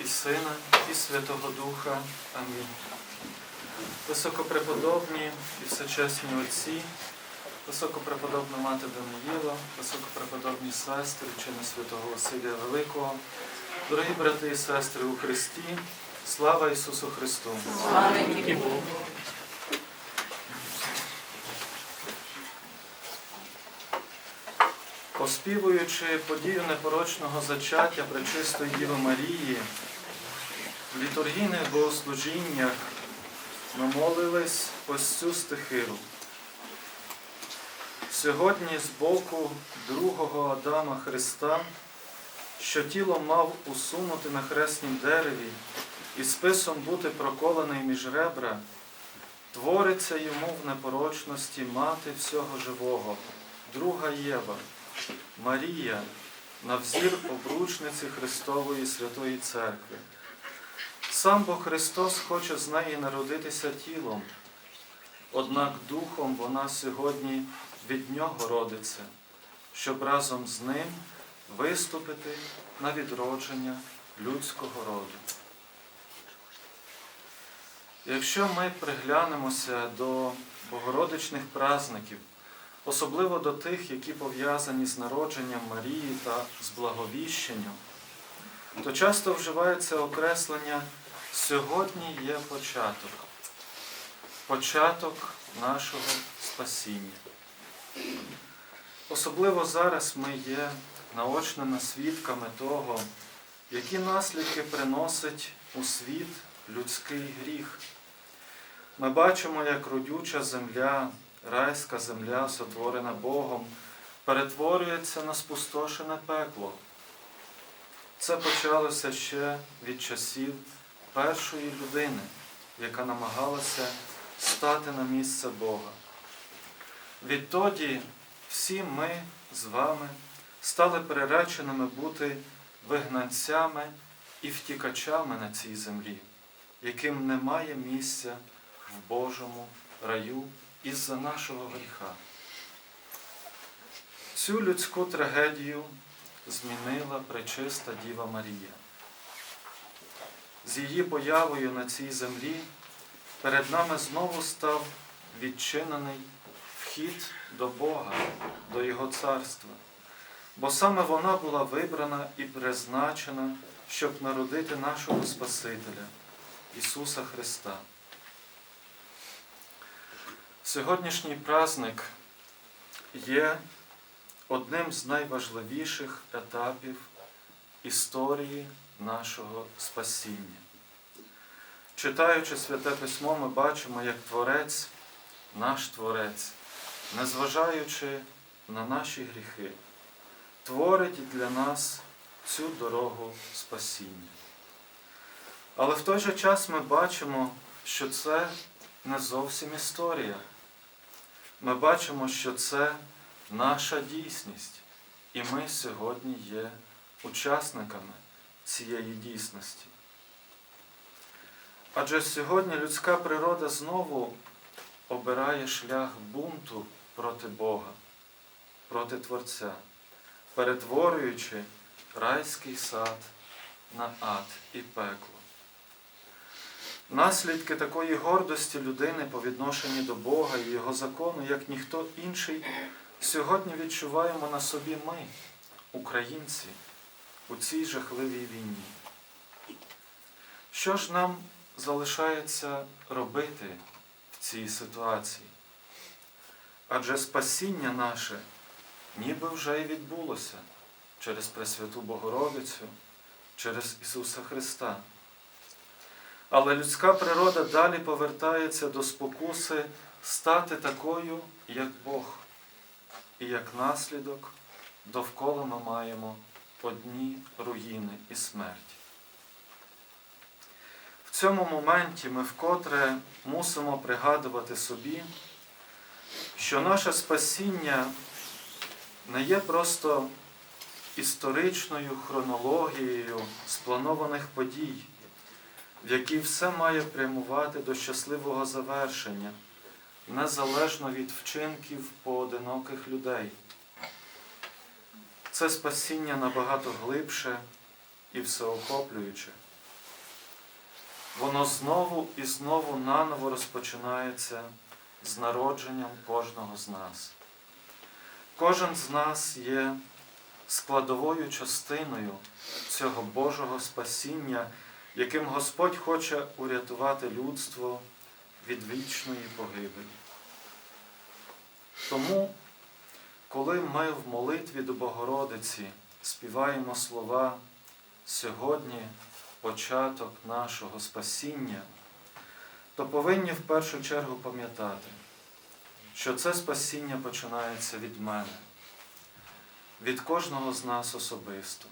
і Сина, і Святого Духа. Амінь. Високопреподобні і всечесні отці, високопреподобна мати Даниїла, високопреподобні сестри, чини святого Василія Великого, дорогі брати і сестри у Христі, слава Ісусу Христу! Оспівуючи подію непорочного зачаття Пречистої Діви Марії, в літургійних богослужіннях ми молились ось цю стихиру. Сьогодні з боку другого Адама Христа, що тіло мав усунути на хреснім дереві і списом бути проколений між ребра, твориться йому в непорочності мати всього живого, друга Єва, Марія, на взір обручниці Христової Святої Церкви. Сам Бог Христос хоче з неї народитися тілом, однак духом вона сьогодні від Нього родиться, щоб разом з ним виступити на відродження людського роду. Якщо ми приглянемося до богородичних празників, особливо до тих, які пов'язані з народженням Марії та з благовіщенням, то часто вживається окреслення сьогодні є початок, початок нашого спасіння. Особливо зараз ми є наочними свідками того, які наслідки приносить у світ людський гріх. Ми бачимо, як родюча земля, райська земля, сотворена Богом, перетворюється на спустошене пекло. Це почалося ще від часів першої людини, яка намагалася стати на місце Бога. Відтоді всі ми з вами стали приреченими бути вигнанцями і втікачами на цій землі, яким немає місця в Божому раю із-за нашого гріха. Цю людську трагедію змінила пречиста Діва Марія. З її появою на цій землі перед нами знову став відчинений вхід до Бога, до Його царства, бо саме вона була вибрана і призначена, щоб народити нашого Спасителя, Ісуса Христа. Сьогоднішній праздник є одним з найважливіших етапів історії нашого спасіння. Читаючи Святе Письмо, ми бачимо, як Творець, наш Творець, незважаючи на наші гріхи, творить для нас цю дорогу спасіння. Але в той же час ми бачимо, що це не зовсім історія. Ми бачимо, що це наша дійсність, і ми сьогодні є учасниками цієї дійсності. Адже сьогодні людська природа знову обирає шлях бунту проти Бога, проти Творця, перетворюючи райський сад на ад і пекло. Наслідки такої гордості людини по відношенню до Бога і Його закону, як ніхто інший, сьогодні відчуваємо на собі ми, українці, у цій жахливій війні. Що ж нам залишається робити в цій ситуації? Адже спасіння наше ніби вже і відбулося через Пресвяту Богородицю, через Ісуса Христа. Але людська природа далі повертається до спокуси стати такою, як Бог. І як наслідок довкола ми маємо одні руїни і смерть. В цьому моменті ми вкотре мусимо пригадувати собі, що наше спасіння не є просто історичною хронологією спланованих подій, в якій все має прямувати до щасливого завершення, незалежно від вчинків поодиноких людей. Це спасіння набагато глибше і всеохоплююче. воно знову і знову наново розпочинається з народженням кожного з нас. Кожен з нас є складовою частиною цього Божого спасіння, яким Господь хоче урятувати людство від вічної погибелі. Тому, коли ми в молитві до Богородиці співаємо слова сьогодні початок нашого спасіння, то повинні в першу чергу пам'ятати, що це спасіння починається від мене, від кожного з нас особисто.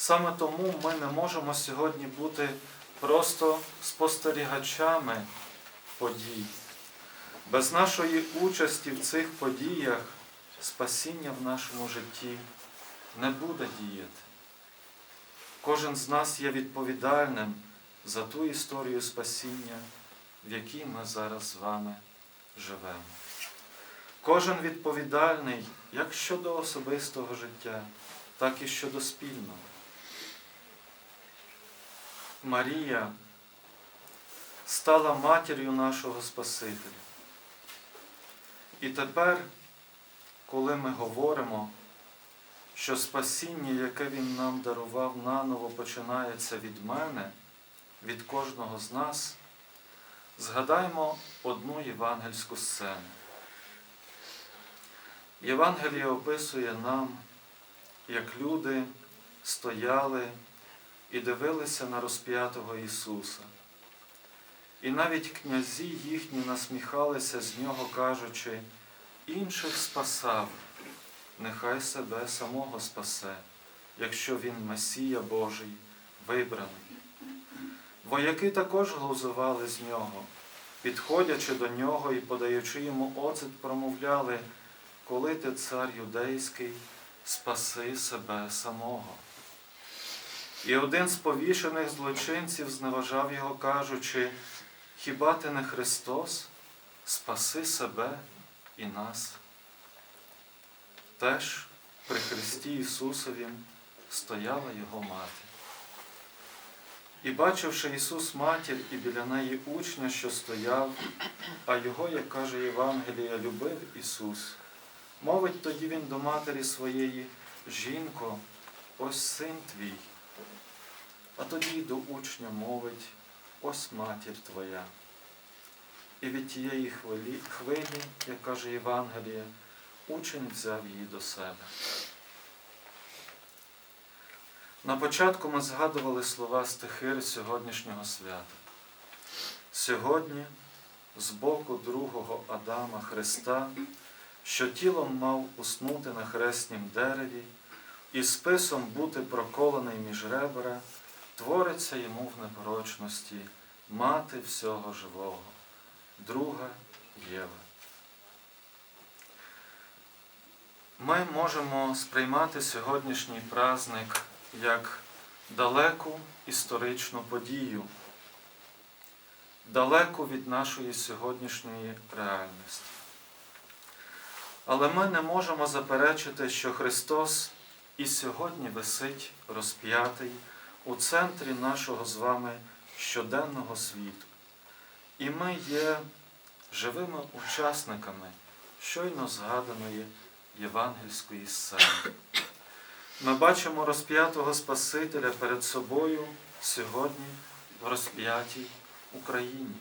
Саме тому ми не можемо сьогодні бути просто спостерігачами подій. Без нашої участі в цих подіях спасіння в нашому житті не буде діяти. Кожен з нас є відповідальним за ту історію спасіння, в якій ми зараз з вами живемо. Кожен відповідальний як щодо особистого життя, так і щодо спільного. Марія стала матір'ю нашого Спасителя. І тепер, коли ми говоримо, що спасіння, яке Він нам дарував наново, починається від мене, від кожного з нас, згадаймо одну євангельську сцену. Євангеліє описує нам, як люди стояли і дивилися на розп'ятого Ісуса. І навіть князі їхні насміхалися з нього, кажучи, інших спасав, нехай себе самого спасе, якщо він Месія Божий, вибраний. Вояки також глузували з нього, підходячи до нього і подаючи йому оцет, промовляли, коли ти цар юдейський, спаси себе самого. І один з повішених злочинців зневажав його, кажучи, хіба ти не Христос, спаси себе і нас. Теж при Христі Ісусові стояла Його мати. І бачивши Ісус матір і біля неї учня, що стояв, а його, як каже Євангелія, любив Ісус, мовить тоді він до матері своєї, жінко, ось син твій. А тоді до учня мовить, ось матір твоя. І від тієї хвилі, хвилі, як каже Євангеліє, учень взяв її до себе. На початку ми згадували слова стихир сьогоднішнього свята. Сьогодні, з боку другого Адама Христа, що тілом мав уснути на хреснім дереві, і списом бути проколений між ребра, твориться йому в непорочності мати всього живого, друга Єва. Ми можемо сприймати сьогоднішній праздник як далеку історичну подію, далеку від нашої сьогоднішньої реальності. Але ми не можемо заперечити, що Христос і сьогодні висить розп'ятий у центрі нашого з вами щоденного світу. І ми є живими учасниками щойно згаданої євангельської сцени. Ми бачимо розп'ятого Спасителя перед собою сьогодні в розп'ятій Україні.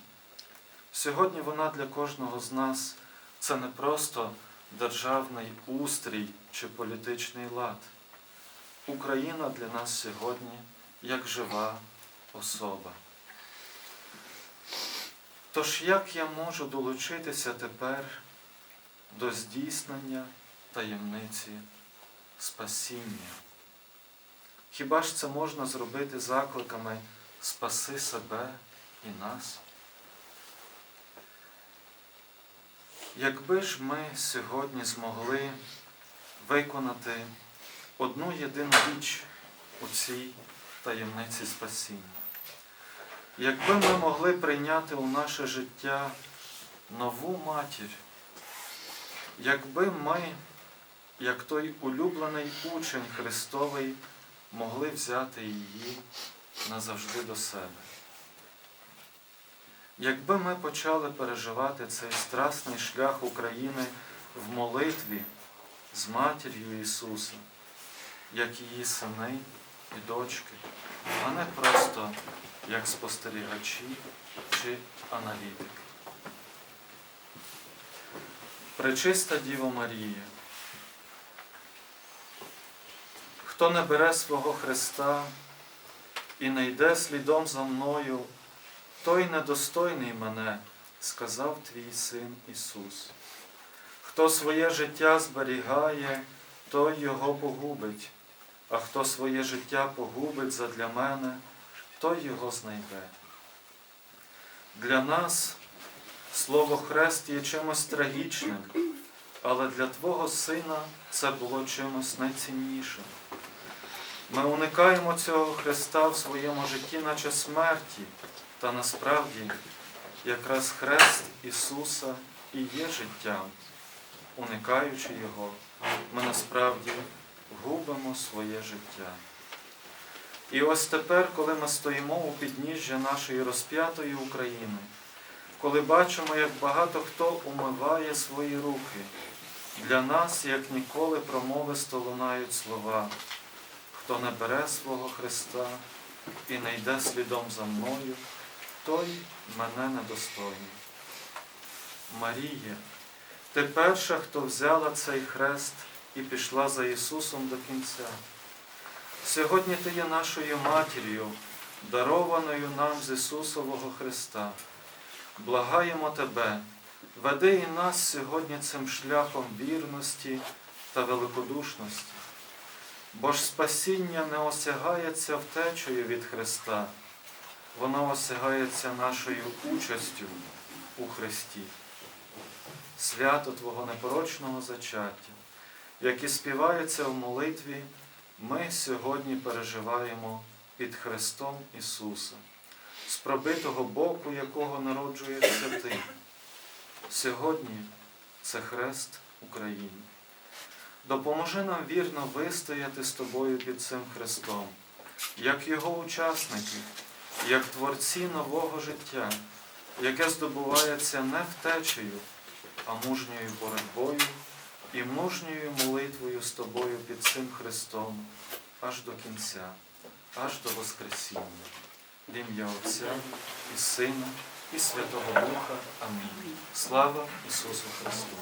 Сьогодні вона для кожного з нас це не просто державний устрій чи політичний лад. Україна для нас сьогодні як жива особа. Тож як я можу долучитися тепер до здійснення таємниці спасіння? Хіба ж це можна зробити закликами спаси себе і нас? Якби ж ми сьогодні змогли виконати одну єдину річ у цій таємниці спасіння, якби ми могли прийняти у наше життя нову матір, якби ми, як той улюблений учень Христовий, могли взяти її назавжди до себе. Якби ми почали переживати цей страсний шлях України в молитві з матір'ю Ісуса, як її сини і дочки, а не просто як спостерігачі чи аналітики. Пречиста Діво Марія, хто не бере свого Христа і не йде слідом за мною, той недостойний мене, сказав твій син Ісус. Хто своє життя зберігає, той його погубить, а хто своє життя погубить задля мене, той його знайде. Для нас слово хрест є чимось трагічним, але для Твого Сина це було чимось найціннішим. Ми уникаємо цього Христа в своєму житті, наче смерті, та насправді якраз хрест Ісуса і є життям. Уникаючи Його, ми насправді губимо своє життя. І ось тепер, коли ми стоїмо у підніжжя нашої розп'ятої України, коли бачимо, як багато хто умиває свої руки, для нас, як ніколи, промовисто лунають слова, хто не бере свого Христа і не йде слідом за мною, той мене недостойний. Марія, ти перша, хто взяла цей хрест і пішла за Ісусом до кінця. Сьогодні ти є нашою матір'ю, дарованою нам з Ісусового Христа. Благаємо Тебе, веди і нас сьогодні цим шляхом вірності та великодушності, бо ж спасіння не осягається втечею від Христа, воно осягається нашою участю у Христі. Свято Твого непорочного зачаття, як і співається в молитві, ми сьогодні переживаємо під Христом Ісуса, з пробитого боку, якого народжується Ти. Сьогодні це хрест України. Допоможи нам вірно вистояти з тобою під цим хрестом, як його учасники, як творці нового життя, яке здобувається не втечею, а мужньою боротьбою і мужньою молитвою з тобою під цим Христом аж до кінця, аж до Воскресіння. В ім'я Отця і Сина, і Святого Духа. Амінь. Слава Ісусу Христу!